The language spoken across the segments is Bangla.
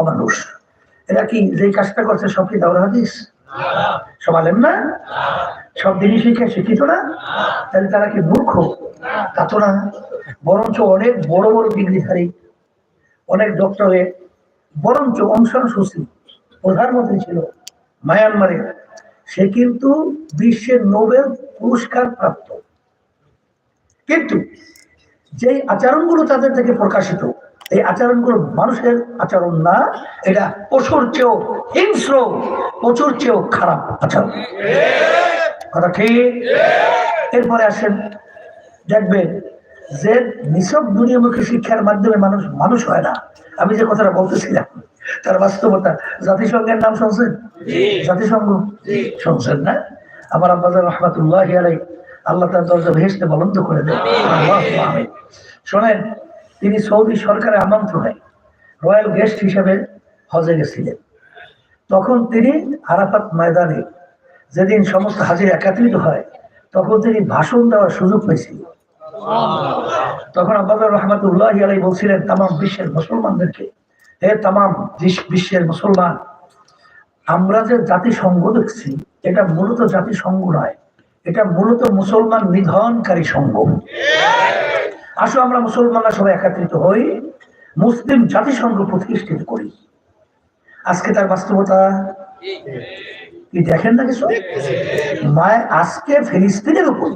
অমানুষ এরা কি যে কাজটা করছে সব কি দাওরা হাদিস? সব আলেম না? সব দিনই শিখে শিক্ষিত না? তাহলে তারা কি মূর্খ? তা তো না। বরঞ্চ অনেক বড় বড় ডিগ্রিধারী, অনেক ডক্টরে বরঞ্চ অংশান সুশী প্রধানমন্ত্রী ছিল মায়ানমারের সে কিন্তু বিশ্বের নোবেল পুরস্কার প্রাপ্ত। কিন্তু যেই আচরণগুলো তাদের থেকে প্রকাশিত এই আচরণগুলো মানুষের আচরণ না এটা পশুর চেয়েও হিংস্র পশুর চেয়েও খারাপ আচরণ। কথা ঠিক? এরপরে আসেন দেখবেন যে নিছক দুনিয়ামুখী শিক্ষার মাধ্যমে মানুষ মানুষ হয় না। আমি যে কথাটা বলতেছিলাম তার বাস্তবতা জাতিসংঘের নাম শুনছেন? জাতিসংঘ? শুনছেন না? আমার আব্বাজার রহমাতুল্লাহ আলাই আল্লাহ তার দরজা ভেসতে বলন্ত করে দেয় শোনেন তিনি সৌদি সরকারের আমন্ত্রণে রয়্যাল গেস্ট হিসেবে হজে গেছিলেন। তখন তিনি আরাফাত ময়দানে যেদিন সমস্ত হাজির একত্রিত হয়, তখন তিনি ভাষণ দেওয়ার সুযোগ পেয়েছিলেন তখন আব্বাদুর রহমাতুল্লাহ আলাই বলছিলেন তাম বিশ্বের মুসলমানদেরকে, হে তাম বিশ্বের মুসলমান, আমরা যে জাতিসংঘ দেখছি, এটা মূলত জাতিসংঘ নয়, এটা মূলত মুসলমান নিধনকারী সংঘ। আসো, আমরা মুসলমানরা সবাই একত্রিত হই, মুসলিম জাতিসংঘ প্রতিষ্ঠিত করি। আজকে তার বাস্তবতা? কি দেখেন না কিছু? মায় আজকে ফিলিস্তিনের উপর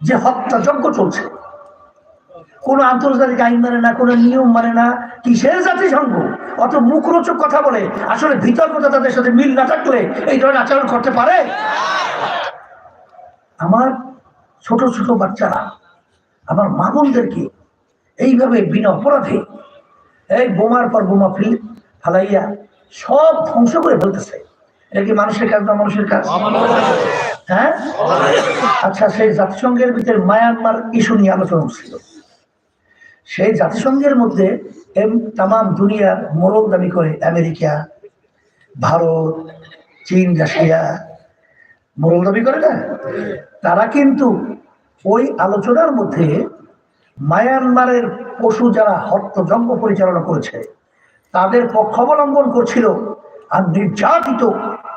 যে হত্যাযজ্ঞ চলছে, কোন আন্তর্জাতিক আইন মানে না, কোনো নিয়ম মানে না, কিসের জাতিসংঘ? অত মুখরোচক কথা বলে, আসলে বিতর্কতা তাদের সাথে মিল না থাকলে এই ধরনের আচরণ করতে পারে? আমার ছোট ছোট বাচ্চারা আমার মা বোনদেরকে এইভাবে বিনা অপরাধে এই বোমার পর বোমা ফিল ফালাইয়া সব ধ্বংস করে ফেলতেছে। এটা কি মানুষের কাজ না মানুষের কাজ? হ্যাঁ? আচ্ছা সেই জাতিসংঘের ভিতরে মায়ানমার ইস্যু নিয়ে আলোচনা ছিল সেই জাতিসংঘের মধ্যে এম তাম দুনিয়ার মোরল দাবি করে আমেরিকা, ভারত, চীন, রাশিয়া। মোরল দাবি করে না? তারা কিন্তু ওই আলোচনার মধ্যে মায়ানমারের পশু যারা হত্যযজ্ঞ পরিচালনা করেছে তাদের পক্ষ অবলম্বন করছিল আর নির্যাতিত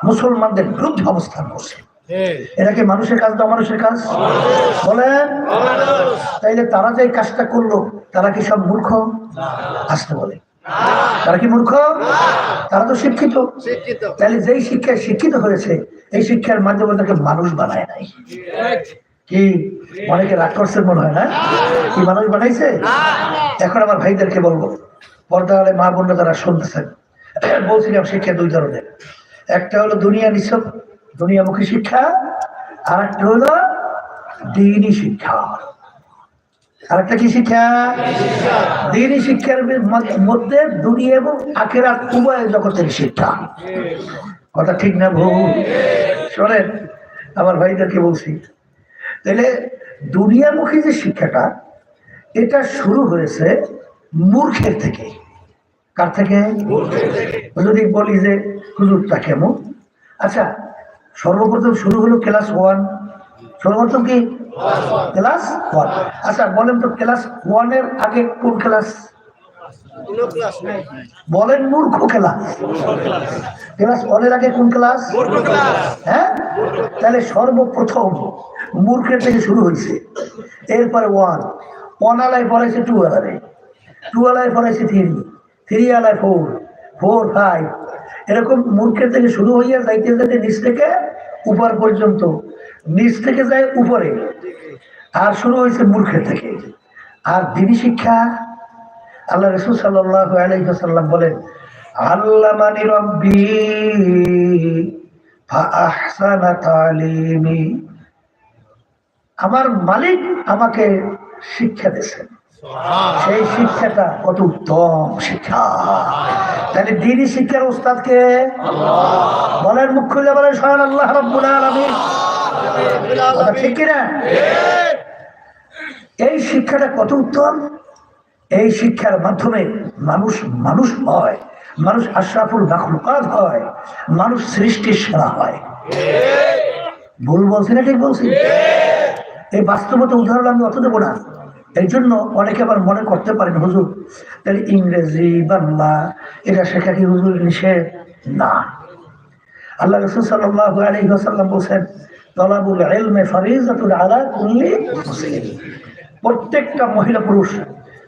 মুসলমানদের বিরুদ্ধে অবস্থান করছে। এটা কি মানুষের কাজ না মানুষের কাজ? বলেন। তাইলে তারা যে কাজটা করল তারা কি সব মূর্খ? আসতে বলে। তারা কি মূর্খ? তারা তো শিক্ষিত। তাহলে যেই শিক্ষায় শিক্ষিত হয়েছে এই শিক্ষার মাধ্যমে তাকে মানুষ বানায় নাই। কি? অনেকে রাগ করছে মনে হয়, না? কি মানুষ বানাইছে? এখন আমার ভাইদেরকে বলব পর্দালে মা বোনরা তারা শুনতেছেন, বলছিলাম শিক্ষা দুই ধরনের। একটা হলো দুনিয়া নিছক, দুনিয়ামুখী শিক্ষা আর একটা হলো দিনী শিক্ষা। আরেকটা কি শিক্ষা? দিনী শিক্ষার মধ্যে দুনিয়া এবং আখেরাত উভয় জগতের শিক্ষা। কথা ঠিক না ভুল? শোনেন, আমার ভাইদেরকে বলছি তাহলে দুনিয়ামুখী যে শিক্ষাটা এটা শুরু হয়েছে মূর্খের থেকে। কার থেকে? যদি বলি যে হুজুরটা কেমন? আচ্ছা সর্বপ্রথম শুরু হলো ক্লাস ওয়ান। সর্বপ্রথম কি? Class one. আচ্ছা বলেন তো ক্লাস ওয়ানের আগে কোন ক্লাস? বলেন মূর্খ ক্লাস। ক্লাস। ওয়ানের আগে কোন ক্লাস। হ্যাঁ? তাহলে সর্বপ্রথম মূর্খের থেকে শুরু হয়েছে। এরপরে ওয়ান ওয়ান আলায় পড়াইছে টু আলায়। টু আলায় পড়াইছে থ্রি থ্রি আলায় ফোর ফোর ফাইভ এরকম মূর্খের থেকে শুরু হইয়া যাইতে যাইতে নিচ থেকে উপর পর্যন্ত, নিচ থেকে যায় উপরে। আর শুরু হয়েছে মূর্খের থেকে। আর দিনী শিক্ষা, আল্লাহ রসুল সাল্লাহ আলাইসাল্লাম বলেন আল্লাহ মানি রব্বি ফাআহসানা তালিমি। আমার মালিক আমাকে শিক্ষা দিয়েছেন। সেই শিক্ষাটা কত উত্তম শিক্ষা। তাহলে দিনই শিক্ষার উস্তাদকে বলেন মুখ খুলে বলেন স্বয়ং আল্লাহ রব্বুল আলামিন। ঠিক কিনা? এই শিক্ষাটা কত উত্তম? এই শিক্ষার মাধ্যমে মানুষ মানুষ হয় মানুষ আশরাফুল মাখলুকাত হয় মানুষ সৃষ্টির সেরা হয়। ভুল বলছি না ঠিক বলছি? এই বাস্তবতা উদাহরণ আমি অত দেবো না। এই জন্য অনেকে আবার মনে করতে পারেন, হুজুর, তাহলে ইংরেজি, বাংলা এটা শেখা কি হুজুর নিষেধ? না। আল্লাহ রসুল সাল্লাহ বলছেন, তলাবুল এলমে ফরিজাতুল আলা কুল্লি প্রত্যেকটা মহিলা পুরুষ,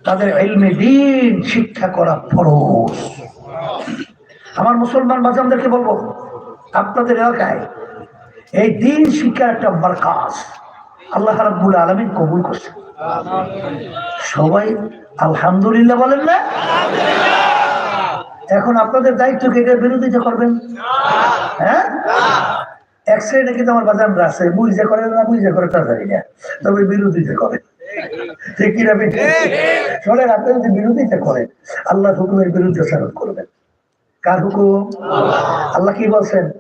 তাদের এলমে দিন, শিক্ষা করা ফরজ। আমার মুসলমান বাজানদেরকে বলব, আপনাদের এলাকায় এই দিন শিক্ষার একটা মার্কাজ। আল্লাহ রাব্বুল আলমিন কবুল করছে। সবাই আলহামদুলিল্লাহ বলেন না? এখন আপনাদের দায়িত্ব কে এটার বিরোধিতা করবেন? হ্যাঁ? বুঝে না বুঝে না। তবে ঠিক আপনি করেন আল্লাহ হুকুমের বিরুদ্ধে সারণ করবেন। কার হুকুম? আল্লাহ কি বলছেন?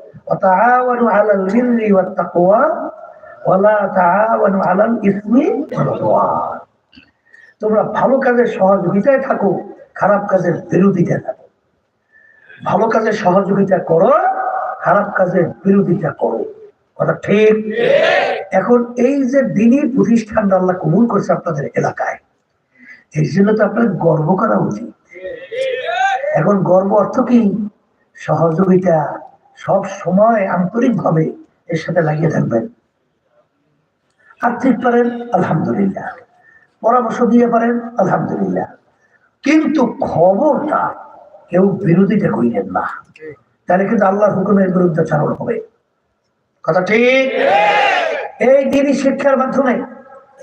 তোমরা ভালো কাজের সহযোগিতায় থাকো, খারাপ কাজের বিরোধিতা থাকো। ভালো কাজের সহযোগিতা করো, খারাপ কাজের বিরোধিতা করো। কথা ঠিক? এখন এই যে দিনই প্রতিষ্ঠান আল্লাহ কবুল করছে আপনাদের এলাকায় এই জন্য তো আপনার গর্ব করা উচিত। এখন গর্ব অর্থ কি? সহযোগিতা সব সময় আন্তরিকভাবে এর সাথে লাগিয়ে থাকবেন। আর্থিক পারেন আলহামদুলিল্লাহ। পরামর্শ দিয়ে পারেন, আলহামদুলিল্লাহ। কিন্তু খবরটা কেউ বিরোধিতা করিলেন না। তাহলে কিন্তু আল্লাহর হুকুমের বিরুদ্ধে চালন হবে। কথা ঠিক? এই দিনই শিক্ষার মাধ্যমে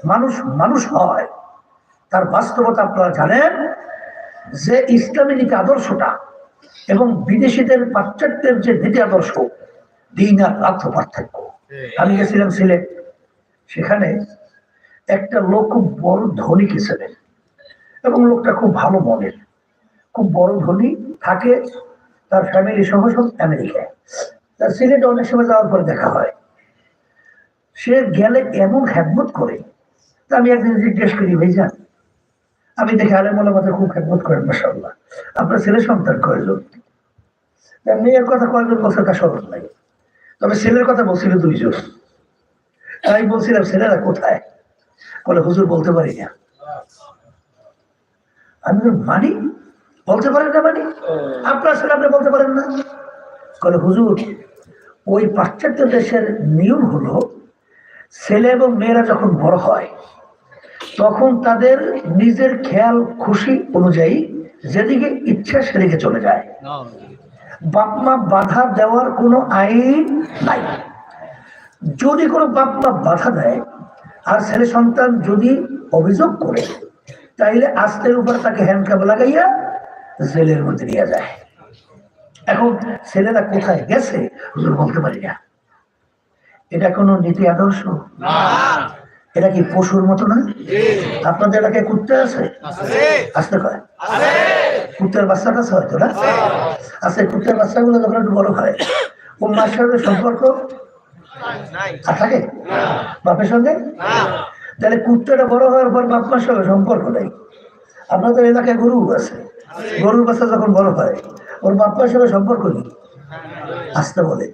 মানুষ মানুষ হয়। তার বাস্তবতা আপনারা জানেন যে ইসলামী নীতি আদর্শটা এবং বিদেশিদের পাশ্চাত্যের যে নীতি আদর্শ, দিন আর রাত্র পার্থক্য। আমি গেছিলাম সিলেট। সেখানে একটা লোক খুব বড় ধনী ছিলেন এবং লোকটা খুব ভালো মনের। খুব বড় ধনী থাকে তার ফ্যামিলি সহ সব আমেরিকায়। তার সিলেটে অনেক সময় যাওয়ার পরে দেখা হয়। সে গেলে এমন হ্যাকমত করে। তা আমি একদিন জিজ্ঞেস করি ভাইজান আমি দেখি আলেমুল্লাহ মাথা খুব খেদমত করেন মাসাল্লাহ আপনার ছেলে সন্তান কয়জন? তার মেয়ের কথা কয়জন বছর তার স্মরণ নাই। তবে ছেলের কথা বলছিল দুইজন। আমি বলছিলাম ছেলেরা কোথায়? বলে হুজুর বলতে পারি না। আমি মানি? বলতে পারেন না মানি? আপনার ছেলে আপনি বলতে পারেন না? বলে হুজুর ওই পাশ্চাত্য দেশের নিয়ম হলো ছেলে এবং মেয়েরা যখন বড় হয় তখন তাদের নিজের খেয়াল খুশি অনুযায়ী যেদিকে ইচ্ছা সেদিকে চলে যায়। বাপমা বাধা দেওয়ার কোনো আইন নাই। যদি কোনো বাপমা বাধা দেয় আর ছেলে সন্তান যদি অভিযোগ করে তাইলে আস্তের উপর তাকে হ্যান্ডকাপ লাগাইয়া জেলের মধ্যে নিয়ে যায়। এখন ছেলেরা কোথায় গেছে বলতে পারি না। এটা কোনো নীতি আদর্শ? এটা কি পশুর মতো না? আপনাদের এলাকায় কুত্তে আছে? আসতে কয়? কুত্তের বাচ্চাটা আছে হয়তো না? আচ্ছা কুত্তের বাচ্চাগুলো যখন একটু বড় হয় ও মার সাথে সম্পর্ক আর থাকে? বাপের সঙ্গে? তাহলে কুত্তাটা বড় হওয়ার পর বাপ মার সঙ্গে সম্পর্ক নেই। আপনাদের এলাকায় গরু আছে। গরুর বাচ্চা যখন বড় হয় ওর বাপ মার সঙ্গে সম্পর্ক নেই। আসতে বলে।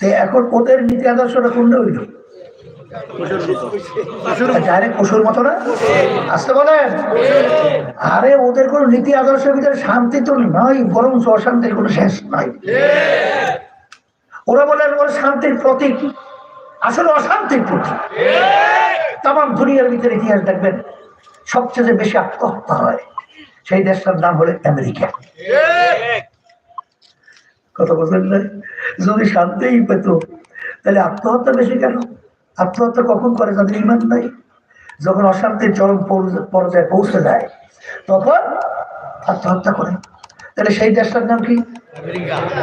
তো এখন ওদের নীতি আদর্শটা কোনটা হইল? ডাইরেক্ট পশুর মতো না? আসতে বলেন। আরে ওদের কোন নীতি আদর্শের ভিতরে শান্তি তো নাই বরং অশান্তির কোনো শেষ নাই। ওরা বলেন ওরা শান্তির প্রতীক। আসলে অশান্তির প্রতীক। তাম দুনিয়ার ভিতরে ইতিহাস দেখবেন, সবচেয়ে বেশি আত্মহত্যা হয়, সেই দেশটার নাম হলো আমেরিকা। কথা বলছেন না? যদি শান্তিই পেত, তাহলে আত্মহত্যা বেশি কেন? আত্মহত্যা কখন করে তাদের ইমান নাই? যখন অশান্তির চরম পর্যায়ে পৌঁছে যায়, তখন আত্মহত্যা করে। তাহলে সেই দেশটার নাম কি?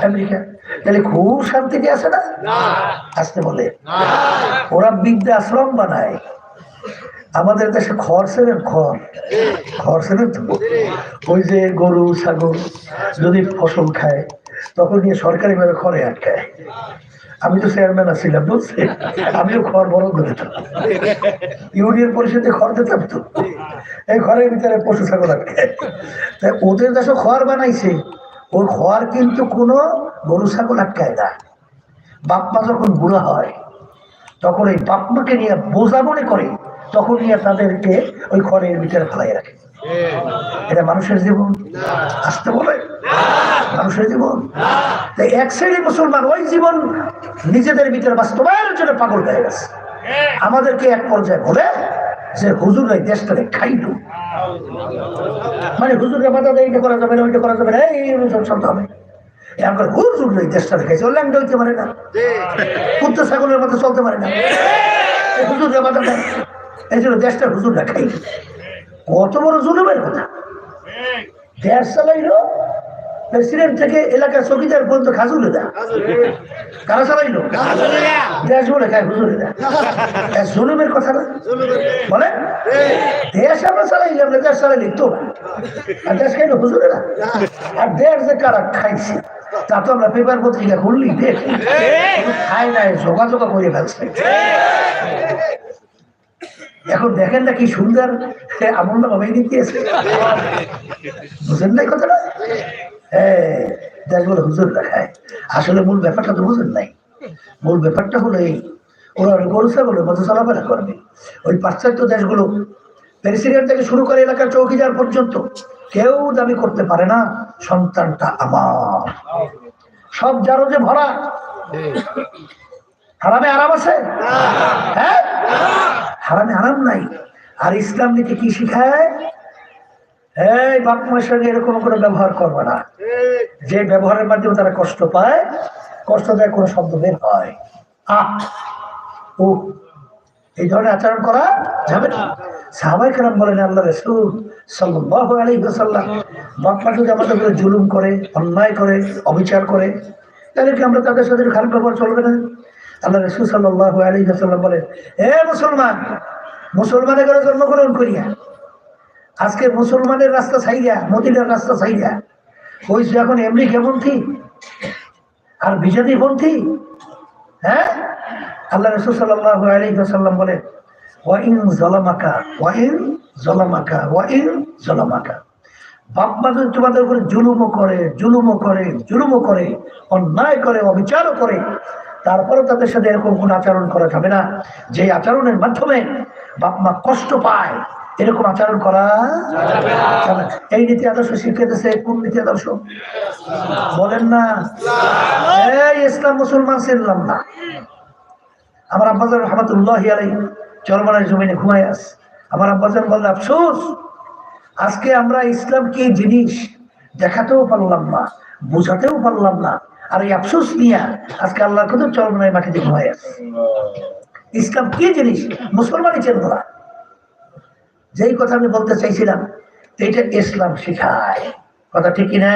আমেরিকা। তাহলে খুব শান্তি শান্তিতে আছে না? আসতে বলে। ওরা বিদ্যা আশ্রম বানায়। আমাদের দেশে খড় সেবেন খড়। খড় সেবেন তো? ওই যে গরু ছাগল যদি ফসল খায় তখন গিয়ে সরকারি ভাবে খড়ে আটকায়। আমি তো চেয়ারম্যান আছিলাম বুঝছে আমিও খড় বড় করে দিতাম। ইউনিয়ন পরিষদে খড় দিতাম তো? এই ঘরের ভিতরে পশু ছাগল আটকায় তাই ওদের দেশে খড় বানাইছে। ওই খড় কিন্তু কোনো গরু ছাগল আটকায় না। বাপমা যখন বুড়া হয়, তখন ওই বাপমাকে নিয়ে বোঝা মনে করে, তখন নিয়ে তাদেরকে ওই খড়ের ভিতরে ফেলাই রাখে। এটা মানুষের জীবন। আসতে বলে? মানুষের জীবন? তাই এক শ্রেণির মুসলমান ওই জীবন নিজেদের ভিতরে বাস্তবায়নের জন্য পাগল হয়ে গেছে। আমাদেরকে এক পর্যায়ে বলে যে হুজুর এই দেশটাকে খাইল। মানে হুজুরের মাথা দিয়ে এইটা করা যাবে না, ওইটা করা যাবে না, এই শুনতে হবে। হুজুর দেশটা দেখাইছে না। ছাগলের চলতে পারে না। মাথা এই জন্য দেশটা হুজুর বড় কথা। দেশ চালাইলো প্রেসিডেন্ট থেকে এলাকার চৌকিদার পর্যন্ত খাজুলে দেয় কারা চালাইলো দেশ বলে খায় হুজুরে দেয় জুলুমের কথা না? বলে? দেশ আমরা চালাইলে আমরা দেশ চালাইলি তো। আর দেশ খাইলো হুজুরে না আর দেশ যে কারা খাইছে তা তো আমরা পেপার পত্রিকা খুললি দেখি। খাই নাই যোগাযোগ করে ফেলছে। এখন দেখেন না কি সুন্দর আমল না ভাবে দিয়েছে। বুঝেন নাই কথাটা? হ্যাঁ দেখব হুজুর দেখায়। আসলে মূল ব্যাপারটা তো বুঝেন নাই। মূল ব্যাপারটা হলো এই, ওরা গরু ছাগলের মতো চলাফেরা করবে। ওই পাশ্চাত্য দেশগুলো প্রেসিডেন্ট থেকে শুরু করে এলাকার চৌকিদার পর্যন্ত কেউ দাবি করতে পারে না, সন্তানটা আমার। সব যারো যে ভরা। হারামে আরাম আছে? হ্যাঁ? হারামে আরাম নাই। আর ইসলাম নীতি কি শিখায়? এই বাপ মায়ের সঙ্গে এরকম করে ব্যবহার করবে না। যে ব্যবহারের মাধ্যমে তারা কষ্ট পায়, কষ্ট দেয়, কোনো শব্দ বের হয়। আহ ও এই ধরনের আচরণ করা যাবে না। সাহাবাই কেরাম বলেন, আল্লাহ রসুল সাল্লাহ আলী সাল্লাম বাপ মা যদি আমাদের উপরে জুলুম করে, অন্যায় করে, অবিচার করে। তাহলে কি আমরা তাদের সাথে খারাপ ব্যবহার চলবে না? আল্লাহ রসুল সাল্লাহ আলী সাল্লাম বলেন, এ মুসলমান, মুসলমানের ঘরে জন্মগ্রহণ করিয়া আজকে মুসলমানের রাস্তা ছাইরা মদিনার রাস্তা ছাইরা যে এখন এমনি কেমনথি আর বিজাতি পন্থী হ্যাঁ? আল্লাহ রসুল সাল্লাহ বলেন, ওয়াইন জলামাকা ওয়াইন জলামাকা ওয়াইন জলামাকা। বাপ মা যদি তোমাদের উপরে জুলুমও করে জুলুমও করে জুলুমও করে, অন্যায় করে, অবিচারও করে তারপরে তাদের সাথে এরকম কোন আচরণ করা যাবে না। যে আচরণের মাধ্যমে বাপ মা কষ্ট পায় এরকম আচরণ করা এই নীতি আদর্শ শিখিয়েছে কোন নীতি আদর্শ? বলেন না। এই ইসলাম মুসলমান চিনলাম না। আমার আব্বাজান রহমতুল্লাহ আলাই চরমানের জমিনে ঘুমাই আস আমার আব্বাজান বললে, আফসোস, আজকে আমরা ইসলাম কি জিনিস দেখাতেও পারলাম না, বোঝাতেও পারলাম না। আর এই আফসোস নিয়ে আজকে আল্লাহর কত চরমানের মাটিতে ঘুমাই আস ইসলাম কি জিনিস? মুসলমানই চেন না। যেই কথা আমি বলতে চাইছিলাম, এইটা ইসলাম শিখায়। কথা ঠিক কিনা?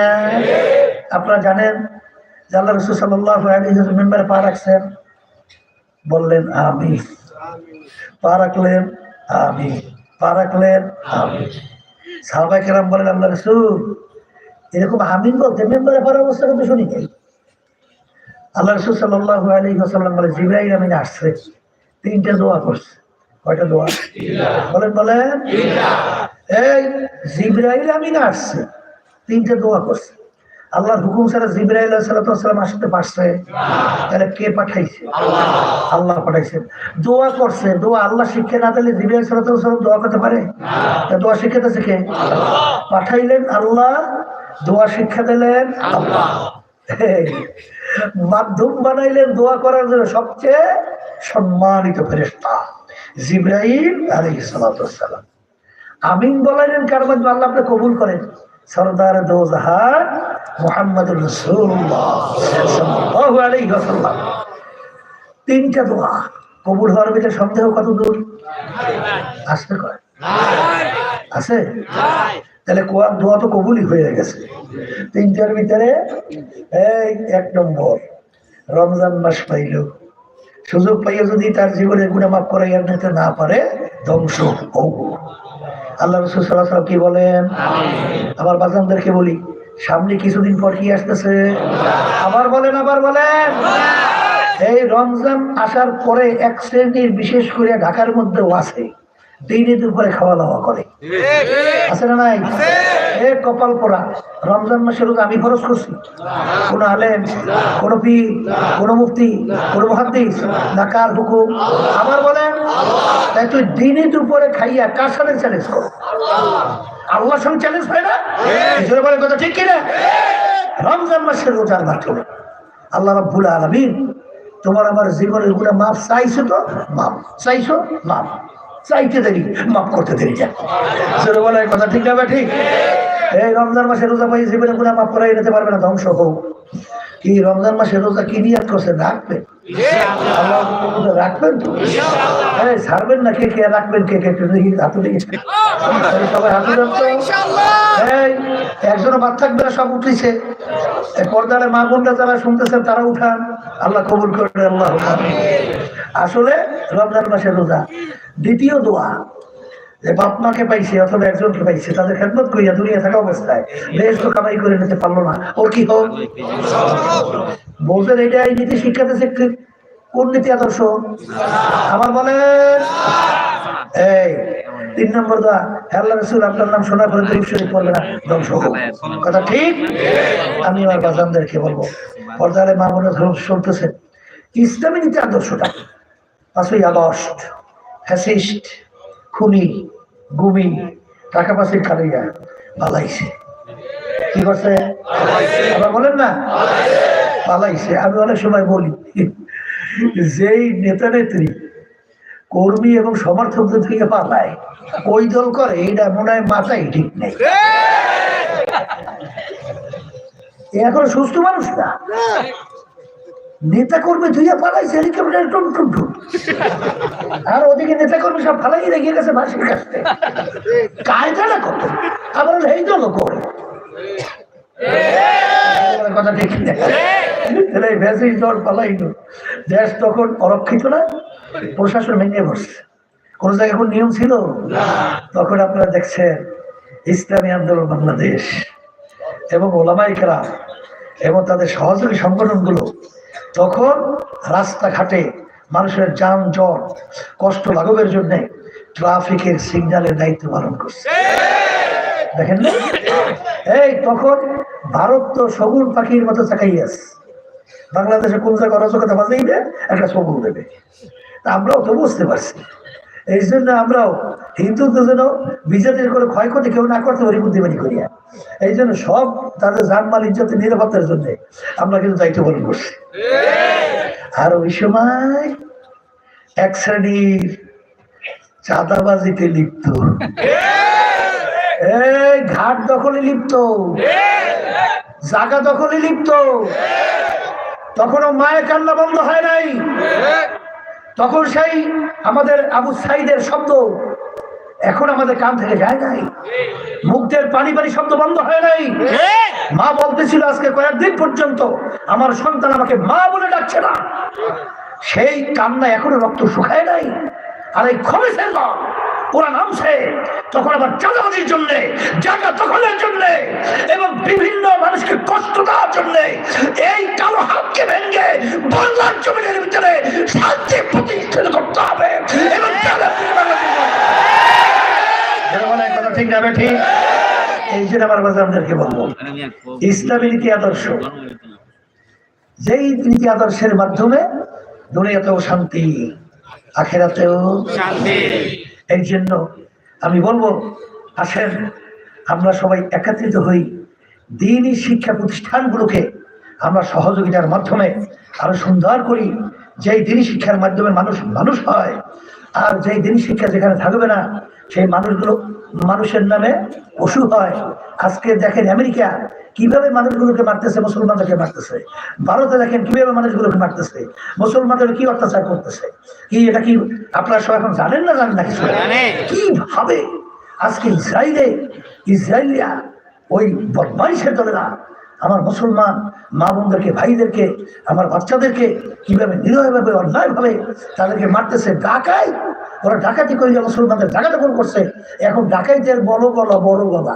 আপনারা জানেন যে আল্লাহ রসুল সাল্লাহ মেম্বারে পা রাখছেন। বললেন আমি পা রাখলেন আমি পা রাখলেন আমি সাহবাই কেরাম বলেন, আল্লাহ রসুল, এরকম আমিন বলতে মেম্বারে পার অবস্থা কিন্তু শুনি নাই। আল্লাহ রসুল সাল্লাহ আলী হাসাল্লাম বলে জিব্রাহিম আমিন আসছে। তিনটা দোয়া করছে। কয়টা দোয়া? বলেন বলেন। এই জিব্রাহিল আমিন আসছে। তিনটা দোয়া করছে। আল্লাহর হুকুম ছাড়া জিব্রাহিল সালাম আসতে পারছে। তাহলে কে পাঠাইছে? আল্লাহ পাঠাইছে। দোয়া করছে, দোয়া আল্লাহ শিক্ষা না দিলে জিব্রাহিল সালাম দোয়া করতে পারে? দোয়া শিক্ষাতেছে কে? পাঠাইলেন আল্লাহ, দোয়া শিক্ষা দিলেন আল্লাহ। মাধ্যম বানাইলেন দোয়া করার জন্য সবচেয়ে সম্মানিত ফেরেস্তা জিব্রাহিম আলাইহিস সালাম। আমিন বলাইলেন কার মধ্যে আল্লাহ আপনি কবুল করেন। সরদার দোজাহার মোহাম্মদ তিনটা দোয়া। কবুল হওয়ার ভিতরে সন্দেহ কত দূর? কয়? আছে? তাহলে কোয়ার দোয়া তো কবুলই হয়ে গেছে। তিনটার ভিতরে, এই এক নম্বর, রমজান মাস পাইল। সুযোগ পাইয়া যদি তার জীবনে গুণা মাফ করাইয়া নিতে না পারে ধ্বংস হোক আল্লাহ রসুল সাল্লাহ কি বলেন? আমার বাজানদেরকে বলি সামনে কিছুদিন পর কি আসতেছে? আবার বলেন আবার বলেন। এই রমজান আসার পরে এক শ্রেণির বিশেষ করে ঢাকার মধ্যেও আছে। দিনে দুপুরে খাওয়া দাওয়া করে। আছে না নাই? এ কপাল পোড়া রমজান মাসে রোজা আমি খরচ করছি। কোন আলেম কোন পীর কোন মুফতি কোন মহাদ্দিস না কার হুকুম। আবার বলেন তাই তুই দিনে দুপুরে খাইয়া কার সাথে চ্যালেঞ্জ কর। আল্লাহর সঙ্গে চ্যালেঞ্জ হয় না? জোরে বলে কথা ঠিক কিনা? রমজান মাসের রোজার মাধ্যমে। আল্লাহ রাব্বুল আলামিন তোমার আমার জীবনের গুণা মাপ চাইছো তো? মাপ চাইছো? মাপ চাইতে দেরি মাপ করতে দেরি যা বলে কথা ঠিক না ঠিক? এই রমজান মাসে রোজা পাই জীবনে গুণা মাপ করাই নিতে পারবে না, ধ্বংস হোক। কি রমজান মাসে রোজা কি নিয়াত করছে, রাখবেন? রাখবেন তো? ছাড়বেন না, কে কে রাখবেন, কে কে দেখি হাতে সবাই হাতে এই, একজনও বাদ থাকবে না, সব উঠেছে। পর্দারে মা বোনরা যারা শুনতেছেন, তারা উঠান। আল্লাহ কবুল করেন আল্লাহ আসলে রমজান মাসের রোজা, দ্বিতীয় দোয়া। যে বাপ মাকে পাইছে অথবা একজনকে পাইছে, তাদের খেদমত করিয়া দুনিয়া থাকা অবস্থায় বেশ তো কামাই করে নিতে পারল না। ওর কি হোক বলছেন এটা এই নীতি শিক্ষা দিচ্ছে কি- কোন নীতি আদর্শ। আমার বলেন, এই তিন নম্বর দোয়া আল্লাহ রসুল, আপনার নাম শোনা করে দরুদ শরীফ পড়বে না, ধ্বংস কথা ঠিক? আমি আমার বাজানদেরকে বলব, পর্দারে মা মনে ধরুন শুনতেছে ইসলামী নীতি আদর্শটা পাঁচই আগস্ট, ফ্যাসিস্ট খুনি গুমি টাকা পাশে খালিয়া পালাইছে। কি করছে? আবার বলেন না? পালাইছে। আমি অনেক সময় বলি যেই নেতা নেত্রী কর্মী এবং সমর্থকদের থেকে পালায় ওই দল করে এইটা মনে হয় মাথায় ঠিক নেই। এখন সুস্থ মানুষ না। নেতা কর্মী ধুইয়া পালাইছে হেলিকপ্টার টুন টুন টুন আর ওদিকে নেতা কর্মী সব ফালাই রেখে গেছে মাসির কাছে। কায়দাটা আবার এই দল করে কথা ঠিক না তাহলে এই ভ্যাসিস দল পালাইলো। দেশ তখন অরক্ষিত না প্রশাসন ভেঙে বসছে কোন জায়গায় কোন নিয়ম ছিল? তখন আপনারা দেখছেন ইসলামী আন্দোলন বাংলাদেশ এবং ওলামাইকেরা এবং তাদের সহযোগী সংগঠনগুলো তখন রাস্তাঘাটে মানুষের যান জট কষ্ট লাঘবের জন্য ট্রাফিকের সিগন্যালের দায়িত্ব পালন করছে। দেখেন? এই তখন ভারত তো সবুজ পাখির মতো চাকাইয়াছে বাংলাদেশে কোন জায়গায় অরাজকতা বাজেই দেয় একটা সবুজ দেবে। তা আমরাও তো বুঝতে পারছি। এই জন্য আমরাও হিন্দুদের জন্য বিজেপির করে ক্ষয়ক্ষতি কেউ না করতে পারি বুদ্ধিমানি করিয়া। এই জন্য সব তাদের জানমাল, ইজ্জতের নিরাপত্তার জন্য আমরা কিন্তু দায়িত্ব পালন করছি। আর ওই সময় এক শ্রেণির চাঁদাবাজিতে লিপ্ত। ঘাট দখলে লিপ্ত। জায়গা দখলে লিপ্ত। তখনও মায়ের কান্না বন্ধ হয় নাই। তখন সেই আমাদের আবু সাইদের শব্দ এখন আমাদের কান থেকে যায় নাই। মুখদের পানি পানি শব্দ বন্ধ হয় নাই। মা বলতেছিল আজকে কয়েকদিন পর্যন্ত আমার সন্তান আমাকে মা বলে ডাকছে না। সেই কান্না এখনও রক্ত শুকায় নাই। আর এই দল ওরা নামছে তখন আবার চাঁদাবাজির জন্য জায়গা দখলের জন্য এবং বিভিন্ন মানুষকে কষ্ট দেওয়ার জন্য এই কালো হাতকে ভেঙে বাংলার জমিনের ভিতরে শান্তি প্রতিষ্ঠিত করতে হবে। এবং কথা ঠিক যাবে ঠিক? এই জন্য আমার বাজারদেরকে বলব ইসলামী নীতি আদর্শ। যেই নীতি আদর্শের মাধ্যমে দুনিয়াতেও শান্তি আখেরাতেও এই জন্য আমি বলব, আসেন, আমরা সবাই একত্রিত হই দিনই শিক্ষা প্রতিষ্ঠানগুলোকে আমরা সহযোগিতার মাধ্যমে আরও সুন্দর করি। যেই দিনই শিক্ষার মাধ্যমে মানুষ মানুষ হয়, আর যেই দিনই শিক্ষা যেখানে থাকবে না, সেই মানুষগুলো, মানুষের নামে পশু হয়। আজকে দেখেন আমেরিকা কীভাবে মানুষগুলোকে মারতেছে? মুসলমানদেরকে মারতেছে। ভারতে দেখেন কীভাবে মানুষগুলোকে মারতেছে। মুসলমানদের কি অত্যাচার করতেছে? কি এটা কি আপনারা সব এখন জানেন না জানেন না কিছু? কীভাবে? আজকে ইসরায়েলে ইসরায়েলিয়া ওই বদমাইশের দলেরা আমার মুসলমান মা বোনদেরকে ভাইদেরকে আমার বাচ্চাদেরকে কীভাবে নিরয়ভাবে অন্যায়ভাবে তাদেরকে মারতেছে? ডাকাই ওরা ডাকাতি করে যে মুসলমানদের ডাকাতি করছে। এখন ডাকাইতের বড় গলা বড় গলা।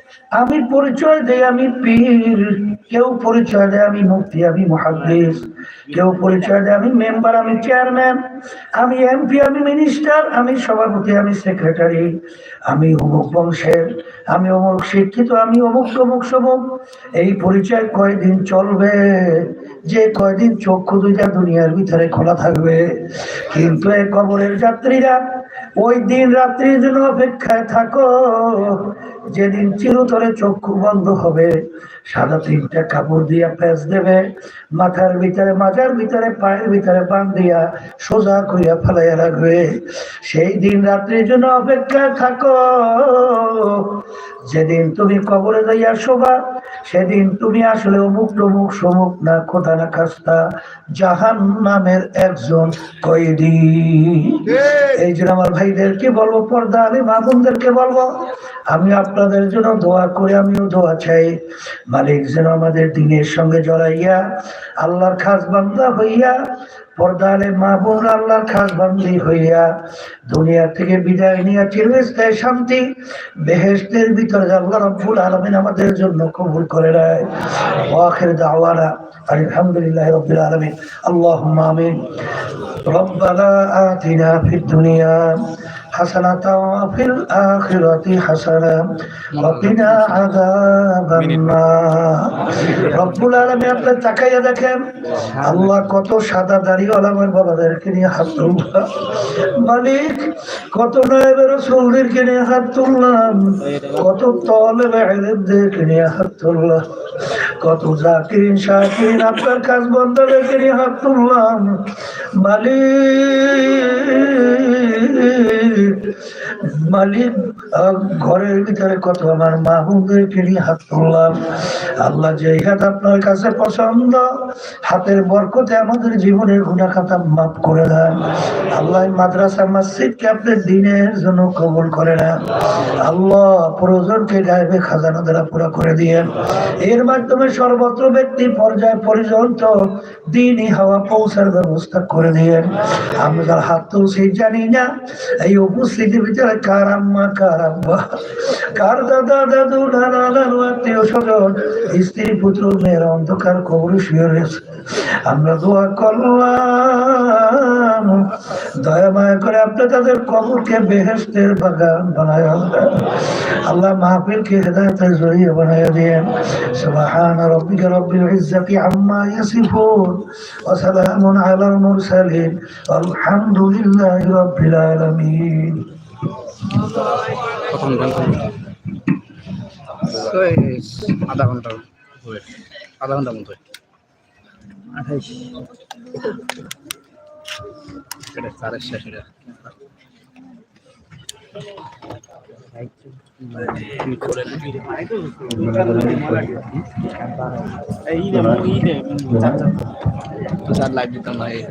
আমি পরিচয় দেই, আমি পীর। কেউ পরিচয় দেয় আমি মুফতি, আমি মহাদ্দেশ কেউ পরিচয় দেয় আমি মেম্বার, আমি চেয়ারম্যান। আমি এমপি, আমি মিনিস্টার, আমি সভাপতি, আমি সেক্রেটারি। আমি অমুক বংশের, আমি অমুক শিক্ষিত, আমি অমুক তমুক সমুক। এই পরিচয় কয়দিন চলবে? যে কয়দিন চক্ষু দুইটা দুনিয়ার ভিতরে খোলা থাকবে। কিন্তু এই কবরের যাত্রীরা, ওই দিন রাত্রির জন্য অপেক্ষায় থাকো। যেদিন চিরতরে চক্ষু বন্ধ হবে সাদা তিনটা কাপড় দিয়া প্যাঁচ দেবে মাথার ভিতরে মাজার ভিতরে পায়ের ভিতরে বান দিয়া সোজা করিয়া ফেলাইয়া রাখবে। সেই দিন রাত্রির জন্য অপেক্ষায় থাকো। যেদিন তুমি কবরে যাইয়া শোভা সেদিন তুমি আসলে অমুক টমুক সমুক না খোদা না খাস্তা জাহান নামের একজন কয়েদি। এই জন্য আমার ভাইদেরকে বলব পর্দা আমি মা বোনদেরকে বলব আমি আপনাদের জন্য দোয়া করে আমিও দোয়া চাই মালিক যেন আমাদের দিনের সঙ্গে জড়াইয়া আল্লাহর খাস বান্দা হইয়া পর্দালে মা বোন আল্লাহর খাস বান্দি হইয়া দুনিয়া থেকে বিদায় নিয়ে চিরস্থায়ী শান্তি বেহেশতের ভিতরে আল্লাহ রব্বুল আলমিন আমাদের জন্য কবুল করে নেয় ওয়াখির দাওয়ানা আলহামদুলিল্লাহ রব্বিল আলমিন আল্লাহুম্মা আমিন ربنا آتنا في الدنيا حسنة وفي الآخرة حسنة وقنا عذاب النار রব্বুল আলমী আপনি তাকাইয়া দেখেন আল্লাহ কত সাদা দাড়ি আমার বাবাদেরকে নিয়ে হাত তুললাম মালিক কত নায়েবের রসুলদেরকে নিয়ে হাত তুললাম কত তলে বেড়েদেরকে নিয়ে হাত তুললাম কত জাকিরিন শাকিরিন আপনার কাজ বন্ধদেরকে নিয়ে হাত তুললাম মালিক aqui. মালিক ঘরের ভিতরে কত আমার হাত তুললাম। আল্লাহ যে হাত আপনার কাছে পছন্দ, হাতের বরকতে আমাদের জীবনের গুণা খাতা মাফ করে দেন। আল্লাহ মাদ্রাসা মসজিদকে আপনার দিনের জন্য কবুল করে নেন। আল্লাহ প্রয়োজনকে গায়েবে খাজানা দ্বারা পুরো করে দিয়েন। এর মাধ্যমে সর্বত্র ব্যক্তি পর্যায় পর্যন্ত দিনই হাওয়া পৌঁছার ব্যবস্থা করে দিয়েন। আমরা হাত তুলছি জানি না, এই উপস্থিতির ভিতরে স্ত্রী পুত্র, মেয়েরা অন্ধকার কবরে শুয়ে রয়েছে। আমরা দোয়া করলাম। দয়া মায়া করে আপনি তাদের কবরকে বেহেস্তের বাগান বানায় আল্লাহ মাহফিলকে হেদায়তের জড়িয়ে বানায় দিয়েন। সুবহান রব্বিকা রব্বিল ইজ্জাতি আম্মা ইয়াসিফুন ওয়া সালামুন আলাল মুরসালিন। আলহামদুলিল্লাহি আলামিন। প্রথম গান আধা ঘণ্টা। আধা ঘণ্টা মতো আঠাইশ। সেটা সাড়ে শেষ এটা। দিতাম না এই।